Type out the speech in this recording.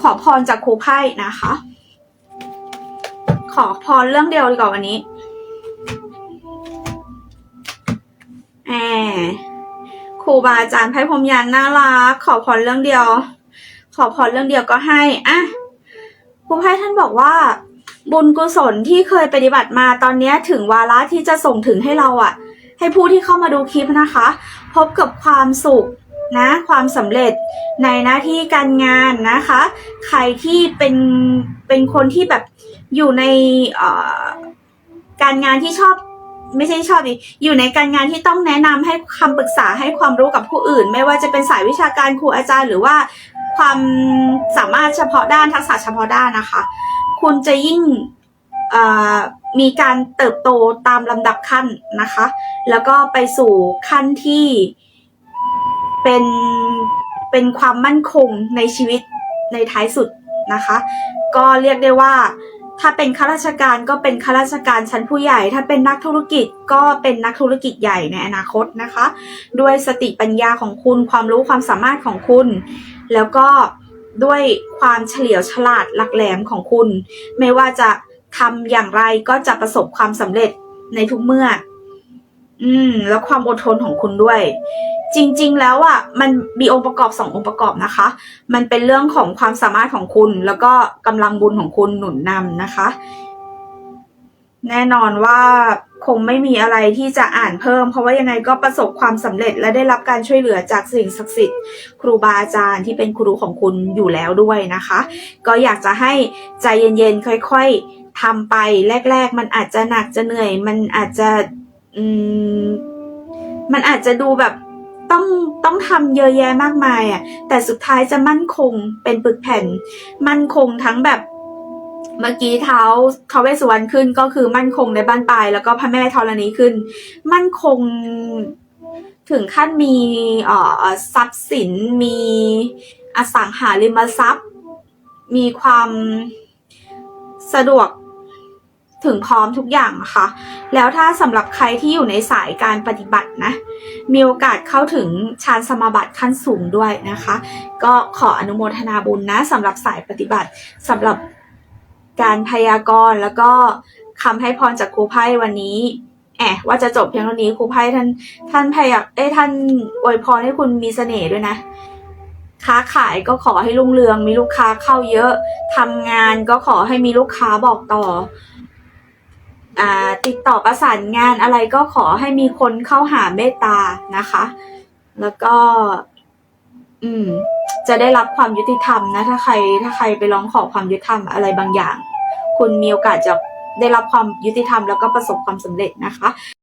ขอพรจากครูไพ่นะคะ ขอพรเรื่องเดียวดีกว่าวันนี้แอครูบาอาจารย์ไพ่พรมยันน่ารักขอพรเรื่องเดียว ขอพรเรื่องเดียวก็ให้อะครูไพ่ท่านบอกว่า บุญกุศลที่เคยปฏิบัติมาตอนนี้ถึงวาระที่จะส่งถึงให้เราอะ ให้ผู้ที่เข้ามาดูคลิปนะคะ พบกับความสุข นะความสำเร็จในหน้าที่การงานนะคะ ใครที่เป็นเป็นคนที่แบบอยู่ในการงานที่ชอบไม่ใช่ชอบดิอยู่ในการงานที่ต้องแนะนำให้คำปรึกษาให้ความรู้กับผู้อื่น ไม่ว่าจะเป็นสายวิชาการครูอาจารย์ หรือว่าความสามารถเฉพาะด้านทักษะเฉพาะด้านนะคะ คุณจะยิ่งมีการเติบโตตามลำดับขั้นนะคะ แล้วก็ไปสู่ขั้นที่ เป็นเป็นความมั่นคงในชีวิตในท้ายสุดนะคะ ก็เรียกได้ว่าถ้าเป็นข้าราชการก็เป็นข้าราชการชั้นผู้ใหญ่ ถ้าเป็นนักธุรกิจก็เป็นนักธุรกิจใหญ่ในอนาคตนะคะ ด้วยสติปัญญาของคุณความรู้ความสามารถของคุณ แล้วก็ด้วยความเฉลียวฉลาดหลักแหลมของคุณ ไม่ว่าจะทำอย่างไรก็จะประสบความสำเร็จในทุกเมื่อ อืม แล้วความอดทนของคุณด้วย จริง ๆ แล้วอะมันมีองค์ประกอบสององค์ประกอบนะคะ มันเป็นเรื่องของความสามารถของคุณ แล้วก็กำลังบุญของคุณหนุนนำนะคะ แน่นอนว่าคงไม่มีอะไรที่จะอ่านเพิ่ม เพราะว่ายังไงก็ประสบความสำเร็จและได้รับการช่วยเหลือจากสิ่งศักดิ์สิทธิ์ครูบาอาจารย์ที่เป็นครูของคุณอยู่แล้วด้วยนะคะ ก็อยากจะให้ใจเย็นๆค่อย ๆทำไปแรก ๆ มันอาจจะหนักจะเหนื่อย มันอาจจะอืมมันอาจจะดูแบบ ต้องต้องทำเยอะแยะมากมายอะ แต่สุดท้ายจะมั่นคงเป็นปึกแผ่น มั่นคงทั้งแบบเมื่อกี้เท้าท้าเวสสุวรรณขึ้นก็คือมั่นคงในบ้านปลายแล้วก็พระแม่ธรณีขึ้น มั่นคงถึงขั้นมีเอ่อทรัพย์สินมีอสังหาริมทรัพย์ มีความสะดวก ถึงพร้อมทุกอย่างอะค่ะแล้วถ้าสำหรับใครที่อยู่ในสายการปฏิบัตินะ มีโอกาสเข้าถึงฌานสมาบัติขั้นสูงด้วยนะคะ ก็ขออนุโมทนาบุญนะสำหรับสายปฏิบัติสำหรับการพยากรณ์แล้วก็คำให้พรจากครูไพ่วันนี้แอบว่าจะจบเพียงเท่านี้ครูไพ่ท่าน ท่านพยากเอ้ท่านอวยพรให้คุณมีเสน่ห์ด้วยนะค้าขายก็ขอให้รุ่งเรือง มีลูกค้าเข้าเยอะทำงานก็ขอให้มีลูกค้าบอกต่อ ติดต่อประสานงานอะไรก็ขอให้มีคนเข้าหาเมตตานะคะ แล้วก็ อืม จะได้รับความยุติธรรมนะถ้าใคร ถ้าใครไปร้องขอความยุติธรรมอะไรบางอย่าง คุณมีโอกาสจะได้รับความยุติธรรมแล้วก็ประสบความสำเร็จนะคะ